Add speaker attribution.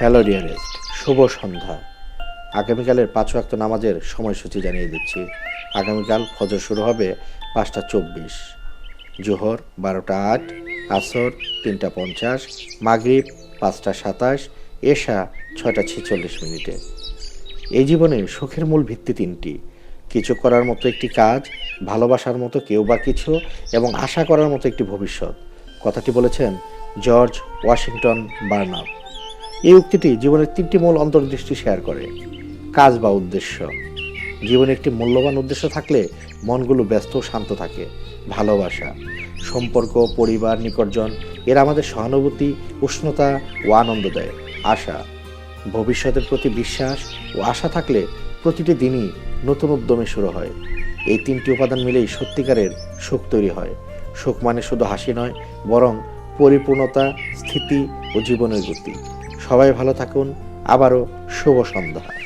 Speaker 1: Hello dearest, শুভ সন্ধ্যা। আগামীকালের পাঁচ ওয়াক্ত নামাজের সময়সূচি জানিয়ে দিচ্ছি। আগামীকাল ফজর শুরু হবে পাঁচটা চব্বিশ। জোহর বারোটা আট, আসর তিনটা পঞ্চাশ, মাগরিব পাঁচটা সাতাশ, এশা ছয়টা ছেচল্লিশ মিনিটে। এই জীবনে সুখের মূল ভিত্তি তিনটি। কিছু করার মতো একটি কাজ, ভালোবাসার মতো কেউ বা কিছু, এবং আশা করার মতো একটি ভবিষ্যৎ। কথাটি বলেছেন জর্জ ওয়াশিংটন বার্নাব। এই উক্তিটি জীবনের তিনটি মূল অন্তর্দৃষ্টি শেয়ার করে। কাজ বা উদ্দেশ্য। জীবনে একটি মূল্যবান উদ্দেশ্য থাকলে মনগুলো ব্যস্ত ও শান্ত থাকে, ভালোবাসা, সম্পর্ক, পরিবার, নিকটজন, এরা আমাদের সহানুভূতি, উষ্ণতা ও আনন্দ দেয়, আশা। ভবিষ্যতের প্রতি বিশ্বাস ও আশা থাকলে প্রতিটি দিনই নতুন উদ্যমে শুরু হয়। এই তিনটি উপাদান মিলেই সত্যিকারের সুখ তৈরি হয়। সুখ মানে শুধু হাসি নয়, বরং পরিপূর্ণতা, স্থিতি ও জীবনের গতি। সবাই ভালো থাকুন। আবারও শুভ সন্ধ্যা।